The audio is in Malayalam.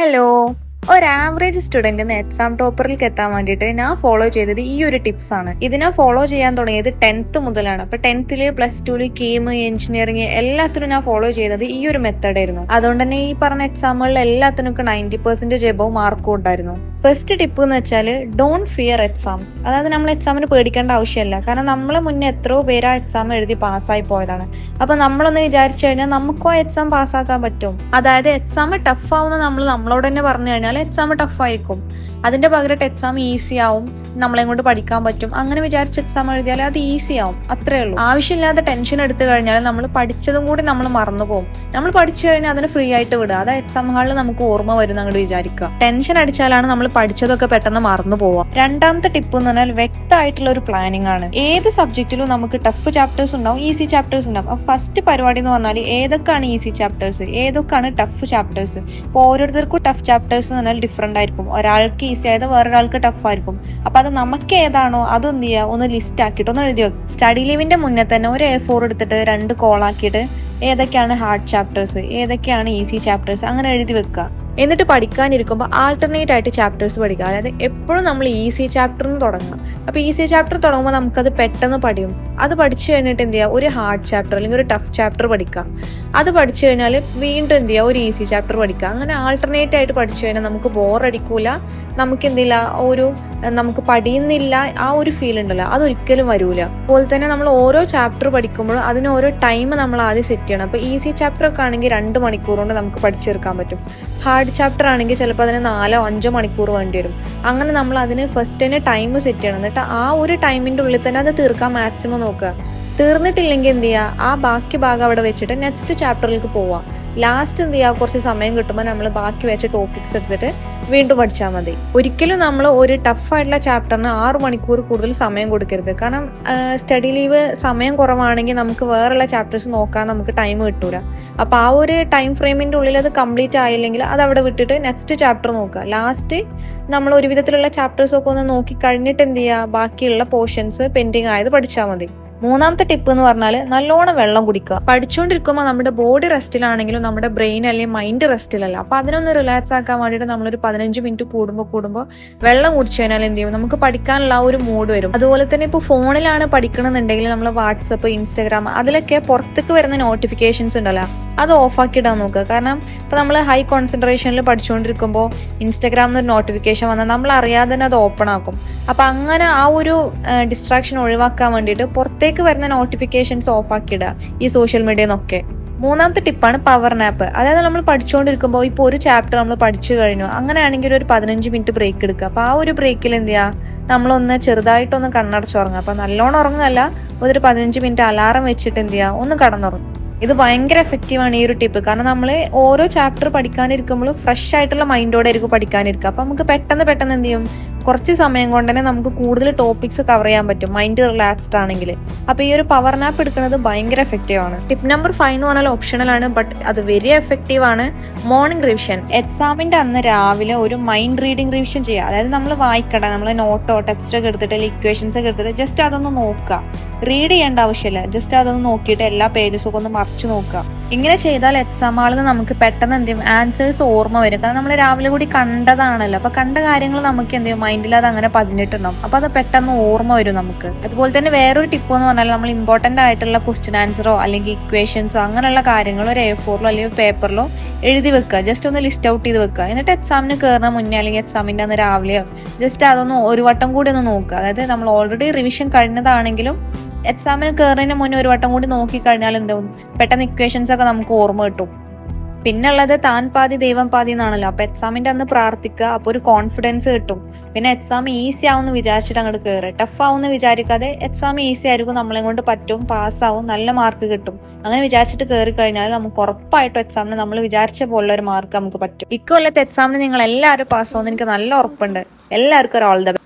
Hello. ഒരു ആവറേജ് സ്റ്റുഡന്റിന് എക്സാം ടോപ്പറിലേക്ക് എത്താൻ വേണ്ടിയിട്ട് ഞാൻ ഫോളോ ചെയ്തത് ഈ ഒരു ടിപ്സ് ആണ്. ഇത് ഞാൻ ഫോളോ ചെയ്യാൻ തുടങ്ങിയത് ടെൻത്ത് മുതലാണ്. അപ്പൊ ടെൻത്തിൽ പ്ലസ് ടുവിൽ കീം എഞ്ചിനീയറിംഗ് എല്ലാത്തിനും ഞാൻ ഫോളോ ചെയ്തത് ഈ ഒരു മെത്തേഡ് ആയിരുന്നു. അതുകൊണ്ട് തന്നെ ഈ പറഞ്ഞ എക്സാമുകളിൽ എല്ലാത്തിനും നയന്റി പെർസെന്റേജ് എബവ് മാർക്കും ഉണ്ടായിരുന്നു. ഫസ്റ്റ് ടിപ്പ് എന്ന് വെച്ചാൽ ഡോണ്ട് ഫിയർ എക്സാംസ് അതായത് നമ്മൾ എക്സാമിന് പേടിക്കേണ്ട ആവശ്യമില്ല. കാരണം നമ്മൾ മുന്നേ എത്രയോ പേര് ആ എക്സാം എഴുതി പാസ്സായി പോയതാണ്. അപ്പൊ നമ്മളൊന്ന് വിചാരിച്ചു കഴിഞ്ഞാൽ നമുക്കോ എക്സാം പാസ്സാക്കാൻ പറ്റും. അതായത് എക്സാം ടഫ് ആവുന്ന നമ്മൾ നമ്മളോട് തന്നെ പറഞ്ഞു കഴിഞ്ഞാൽ എക്സാം ടഫ് ആയിരിക്കും. അതിന്റെ പകരമായിട്ട് എക്സാം ഈസി ആവും. നമ്മളെ കൊണ്ട് പഠിക്കാൻ പറ്റും. അങ്ങനെ വിചാരിച്ച് എക്സാം എഴുതിയാൽ അത് ഈസി ആവും. അത്രേ ഉള്ളൂ. ആവശ്യമില്ലാത്ത ടെൻഷൻ എടുത്തു കഴിഞ്ഞാൽ നമ്മൾ പഠിച്ചതും കൂടി നമ്മൾ മറന്നു പോകും. നമ്മൾ പഠിച്ചു കഴിഞ്ഞാൽ അതിന് ഫ്രീ ആയിട്ട് വിടുക. അത് എക്സാം ഹാളിൽ നമുക്ക് ഓർമ്മ വരും അങ്ങോട്ട് വിചാരിക്കുക. ടെൻഷൻ അടിച്ചാലാണ് നമ്മൾ പഠിച്ചതൊക്കെ പെട്ടെന്ന് മറന്നു പോവുക. രണ്ടാമത്തെ ടിപ്പ് എന്ന് പറഞ്ഞാൽ വ്യക്തമായിട്ടുള്ള ഒരു പ്ലാനിങ് ആണ്. ഏത് സബ്ജക്റ്റിലും നമുക്ക് ടഫ് ചാപ്റ്റേഴ്സ് ഉണ്ടാവും ഈസി ചാപ്റ്റേഴ്സ് ഉണ്ടാവും. അപ്പൊ ഫസ്റ്റ് പരിപാടി എന്ന് പറഞ്ഞാൽ ഏതൊക്കെയാണ് ഈസി ചാപ്റ്റേഴ്സ് ഏതൊക്കെയാണ് ടഫ് ചാപ്റ്റേഴ്സ് ഇപ്പോൾ ഓരോരുത്തർക്കും ടഫ് ചാപ്റ്റേഴ്സ് എന്ന് പറഞ്ഞാൽ ഡിഫറെന്റ് ആയിരിക്കും. ഒരാൾക്ക് ഈസി ആയത് വേറൊരാൾക്ക് ടഫ് ആയിരിക്കും. അപ്പൊ അത് നമുക്ക് ഏതാണോ അതൊന്ന് ചെയ്യുക ഒന്ന് ലിസ്റ്റ് ആക്കിയിട്ട് ഒന്ന് എഴുതി വെക്കും. സ്റ്റഡി ലീവിന്റെ മുന്നേ തന്നെ ഒരു എ ഫോർ എടുത്തിട്ട് രണ്ട് കോളാക്കിയിട്ട് ഏതൊക്കെയാണ് ഹാർഡ് ചാപ്റ്റേഴ്സ് ഏതൊക്കെയാണ് ഈസി ചാപ്റ്റേഴ്സ് അങ്ങനെ എഴുതി വെക്കുക. എന്നിട്ട് പഠിക്കാനിരിക്കുമ്പോൾ ആൾട്ടർനേറ്റ് ആയിട്ട് ചാപ്റ്റേഴ്സ് പഠിക്കുക. അതായത് എപ്പോഴും നമ്മൾ ഈസി ചാപ്റ്ററിന് തുടങ്ങുക. അപ്പോൾ ഈസി ചാപ്റ്റർ തുടങ്ങുമ്പോൾ നമുക്കത് പെട്ടെന്ന് പഠിയും. അത് പഠിച്ചു കഴിഞ്ഞിട്ട് എന്ത് ചെയ്യുക ഒരു ഹാർഡ് ചാപ്റ്റർ അല്ലെങ്കിൽ ഒരു ടഫ് ചാപ്റ്റർ പഠിക്കുക. അത് പഠിച്ചു കഴിഞ്ഞാൽ വീണ്ടും എന്ത് ചെയ്യുക ഒരു ഈസി ചാപ്റ്റർ പഠിക്കുക. അങ്ങനെ ആൾട്ടർനേറ്റ് ആയിട്ട് പഠിച്ചു കഴിഞ്ഞാൽ നമുക്ക് ബോറടിക്കൂല നമുക്ക് എന്തില്ല ഒരു നമുക്ക് പഠിയുന്നില്ല ആ ഒരു ഫീൽ ഉണ്ടല്ലോ. അതൊരിക്കലും വരൂല. അതുപോലെ തന്നെ നമ്മൾ ഓരോ ചാപ്റ്റർ പഠിക്കുമ്പോഴും അതിന് ഓരോ ടൈം നമ്മൾ ആദ്യം സെറ്റ് ചെയ്യണം. അപ്പോൾ ഈസി ചാപ്റ്റർ ഒക്കെ ആണെങ്കിൽ രണ്ട് മണിക്കൂർ കൊണ്ട് നമുക്ക് പഠിച്ചെടുക്കാൻ പറ്റും. ഹാർഡ് ചാപ്റ്റർ ആണെങ്കിൽ ചിലപ്പോൾ അതിന് നാലോ അഞ്ചോ മണിക്കൂർ വേണ്ടി വരും. അങ്ങനെ നമ്മൾ അതിന് ഫസ്റ്റ് തന്നെ ടൈം സെറ്റ് ചെയ്യണം. എന്നിട്ട് ആ ഒരു ടൈമിന്റെ ഉള്ളിൽ തന്നെ അത് തീർക്കാൻ മാക്സിമം നോക്കുക. തീർന്നിട്ടില്ലെങ്കിൽ എന്ത് ചെയ്യുക ആ ബാക്കി ഭാഗം അവിടെ വെച്ചിട്ട് നെക്സ്റ്റ് ചാപ്റ്ററിലേക്ക് പോവാം. ലാസ്റ്റ് എന്ത് ചെയ്യുക കുറച്ച് സമയം കിട്ടുമ്പോൾ നമ്മൾ ബാക്കി വെച്ച ടോപ്പിക്സ് എടുത്തിട്ട് വീണ്ടും പഠിച്ചാൽ മതി. ഒരിക്കലും നമ്മൾ ഒരു ടഫായിട്ടുള്ള ചാപ്റ്ററിന് ആറ് മണിക്കൂർ കൂടുതൽ സമയം കൊടുക്കരുത്. കാരണം സ്റ്റഡി ലീവ് സമയം കുറവാണെങ്കിൽ നമുക്ക് വേറെയുള്ള ചാപ്റ്റേഴ്സ് നോക്കാൻ നമുക്ക് ടൈം കിട്ടൂല. അപ്പോൾ ആ ഒരു ടൈം ഫ്രെയിമിന്റെ ഉള്ളിൽ അത് കംപ്ലീറ്റ് ആയില്ലെങ്കിൽ അത് അവിടെ വിട്ടിട്ട് നെക്സ്റ്റ് ചാപ്റ്റർ നോക്കുക. ലാസ്റ്റ് നമ്മൾ ഒരു വിധത്തിലുള്ള ചാപ്റ്റേഴ്സ് ഒക്കെ ഒന്ന് നോക്കി കഴിഞ്ഞിട്ട് എന്ത് ചെയ്യുക ബാക്കിയുള്ള പോർഷൻസ് പെൻഡിങ് ആയത് പഠിച്ചാൽ മതി. മൂന്നാമത്തെ ടിപ്പ് എന്ന് പറഞ്ഞാൽ നല്ലോണം വെള്ളം കുടിക്കുക. പഠിച്ചുകൊണ്ടിരിക്കുമ്പോൾ നമ്മുടെ ബോഡി റെസ്റ്റിലാണെങ്കിലും നമ്മുടെ ബ്രെയിൻ അല്ലെങ്കിൽ മൈൻഡ് റെസ്റ്റിലല്ല അപ്പൊ അതിനൊന്ന് റിലാക്സ് ആക്കാൻ വേണ്ടിയിട്ട് നമ്മളൊരു പതിനഞ്ച് മിനിറ്റ് കൂടുമ്പോൾ കൂടുമ്പോൾ വെള്ളം കുടിച്ചു കഴിഞ്ഞാൽ എന്ത് ചെയ്യും? നമുക്ക് പഠിക്കാനുള്ള ഒരു മൂഡ് വരും. അതുപോലെ തന്നെ ഇപ്പോൾ ഫോണിലാണ് പഠിക്കണമെന്നുണ്ടെങ്കിൽ നമ്മൾ വാട്സപ്പ് ഇൻസ്റ്റാഗ്രാം അതിലൊക്കെ പുറത്തേക്ക് വരുന്ന നോട്ടിഫിക്കേഷൻസ് ഉണ്ടല്ലോ. അത് ഓഫാക്കിയിടാൻ നോക്കുക. കാരണം ഇപ്പോൾ നമ്മൾ ഹൈ കോൺസെൻട്രേഷനിൽ പഠിച്ചുകൊണ്ടിരിക്കുമ്പോൾ ഇൻസ്റ്റാഗ്രാമിൽ ഒരു നോട്ടിഫിക്കേഷൻ വന്നാൽ നമ്മൾ അറിയാതെ തന്നെ അത് ഓപ്പൺ ആക്കും. അപ്പോൾ അങ്ങനെ ആ ഒരു ഡിസ്ട്രാക്ഷൻ ഒഴിവാക്കാൻ വേണ്ടിയിട്ട് പുറത്തേക്ക് വരുന്ന നോട്ടിഫിക്കേഷൻസ് ഓഫാക്കിയിടുക ഈ സോഷ്യൽ മീഡിയയിൽ നിന്നൊക്കെ മൂന്നാമത്തെ ടിപ്പാണ് പവർ നാപ്പ് അതായത് നമ്മൾ പഠിച്ചുകൊണ്ടിരിക്കുമ്പോൾ ഇപ്പോൾ ഒരു ചാപ്റ്റർ നമ്മൾ പഠിച്ചു കഴിഞ്ഞു. അങ്ങനെയാണെങ്കിൽ ഒരു പതിനഞ്ച് മിനിറ്റ് ബ്രേക്ക് എടുക്കുക. അപ്പോൾ ആ ഒരു ബ്രേക്കിൽ എന്ത് ചെയ്യുക? നമ്മളൊന്ന് ചെറുതായിട്ടൊന്ന് കണ്ണടച്ചുറങ്ങുക അപ്പോൾ നല്ലോണം ഉറങ്ങുകയല്ല ഒരു പതിനഞ്ച് മിനിറ്റ് അലാറം വെച്ചിട്ട് എന്ത് ചെയ്യുക? ഒന്ന് കടന്നുറങ്ങും ഇത് ഭയങ്കര എഫക്റ്റീവാണ് ഈ ഒരു ടിപ്പ് കാരണം നമ്മൾ ഓരോ ചാപ്റ്റർ പഠിക്കാനിരിക്കുമ്പോഴും ഫ്രഷ് ആയിട്ടുള്ള മൈൻഡോടെ ആയിരിക്കും പഠിക്കാനിരിക്കുക. അപ്പം നമുക്ക് പെട്ടെന്ന് പെട്ടെന്ന് എന്ത് ചെയ്യും? കുറച്ച് സമയം കൊണ്ട് തന്നെ നമുക്ക് കൂടുതൽ ടോപ്പിക്സ് കവർ ചെയ്യാൻ പറ്റും. മൈൻഡ് റിലാക്സ്ഡ് ആണെങ്കിൽ. അപ്പോൾ ഈ ഒരു പവർ നാപ്പ് എടുക്കുന്നത് ഭയങ്കര എഫക്റ്റീവ് ആണ്. ടിപ്പ് നമ്പർ ഫൈവ് എന്ന് പറഞ്ഞാൽ ഓപ്ഷണൽ ആണ് ബട്ട് അത് വെരി എഫക്റ്റീവ് ആണ്. മോർണിംഗ് റിവിഷൻ എക്സാമിന്റെ അന്ന് രാവിലെ ഒരു മൈൻഡ് റീഡിംഗ് റിവിഷൻ ചെയ്യുക. അതായത് നമ്മൾ വായിക്കട നമ്മൾ നോട്ടോ ടെക്സ്റ്റ് ഒക്കെ എടുത്തിട്ട് അല്ലെങ്കിൽ ഇക്വേഷൻസ് ഒക്കെ എടുത്തിട്ട് ജസ്റ്റ് അതൊന്ന് നോക്കുക. റീഡ് ചെയ്യേണ്ട ആവശ്യമില്ല. ജസ്റ്റ് അതൊന്ന് നോക്കിയിട്ട് എല്ലാ പേജസും ഒക്കെ ഒന്ന് മറിച്ച് നോക്കുക. ഇങ്ങനെ ചെയ്താൽ എക്സാം ഹാളിൽ നമുക്ക് പെട്ടെന്ന് എന്ത് ചെയ്യും? ആൻസേഴ്സ് ഓർമ്മ വരും. കാരണം നമ്മൾ രാവിലെ കൂടി കണ്ടതാണല്ലോ. അപ്പൊ കണ്ട കാര്യങ്ങൾ നമുക്ക് എന്ത് ചെയ്യും? മൈൻഡിൽ അത് അങ്ങനെ പതിഞ്ഞിട്ടുണ്ടാവും. അപ്പൊ അത് പെട്ടെന്ന് ഓർമ്മ വരും നമുക്ക്. അതുപോലെ തന്നെ വേറൊരു ടിപ്പ് എന്ന് പറഞ്ഞാൽ നമ്മൾ ഇമ്പോർട്ടന്റ് ആയിട്ടുള്ള ക്വസ്റ്റ്യൻ ആൻസറോ അല്ലെങ്കിൽ ഇക്വേഷൻസോ അങ്ങനെയുള്ള കാര്യങ്ങൾ ഒരു എ ഫോറിലോ അല്ലെങ്കിൽ പേപ്പറിലോ എഴുതി വെക്കുക. ജസ്റ്റ് ഒന്ന് ലിസ്റ്റ് ഔട്ട് ചെയ്ത് വെക്കുക. എന്നിട്ട് എക്സാമിന് കയറുന്ന മുന്നേ അല്ലെങ്കിൽ എക്സാമിന്റെ അന്ന് രാവിലെയോ ജസ്റ്റ് അതൊന്ന് ഒരു വട്ടം കൂടി ഒന്ന് നോക്കുക. അതായത് നമ്മൾ ഓൾറെഡി റിവിഷൻ കഴിഞ്ഞതാണെങ്കിലും എക്സാമിന് കയറുന്നതിന് മുന്നേ ഒരു വട്ടം കൂടി നോക്കിക്കഴിഞ്ഞാൽ എന്താവും പെട്ടെന്ന് ഇക്വേഷൻസ് ഒക്കെ നമുക്ക് ഓർമ്മ കിട്ടും. പിന്നുള്ളത് താൻ പാതി ദൈവം പാതി എന്നാണല്ലോ. അപ്പൊ എക്സാമിന്റെ അന്ന് പ്രാർത്ഥിക്കുക അപ്പൊ ഒരു കോൺഫിഡൻസ് കിട്ടും. പിന്നെ എക്സാം ഈസി ആവുമെന്ന് വിചാരിച്ചിട്ട് അങ്ങോട്ട് കയറുക ടഫ് ആവുമെന്ന് വിചാരിക്കാതെ എക്സാം ഈസി ആയിരിക്കും നമ്മളെ കൊണ്ട് പറ്റും പാസ്സാവും നല്ല മാർക്ക് കിട്ടും. അങ്ങനെ വിചാരിച്ചിട്ട് കയറി കഴിഞ്ഞാൽ നമുക്ക് ഉറപ്പായിട്ടും എക്സാമിന് നമ്മൾ വിചാരിച്ച പോലുള്ള ഒരു മാർക്ക് നമുക്ക് പറ്റും. ഇക്കൊല്ലത്തെ എക്സാമിന് നിങ്ങൾ എല്ലാവരും പാസ്സാവുമെന്ന് എനിക്ക് നല്ല ഉറപ്പുണ്ട്. എല്ലാവർക്കും ഒരു ഓൾ ദ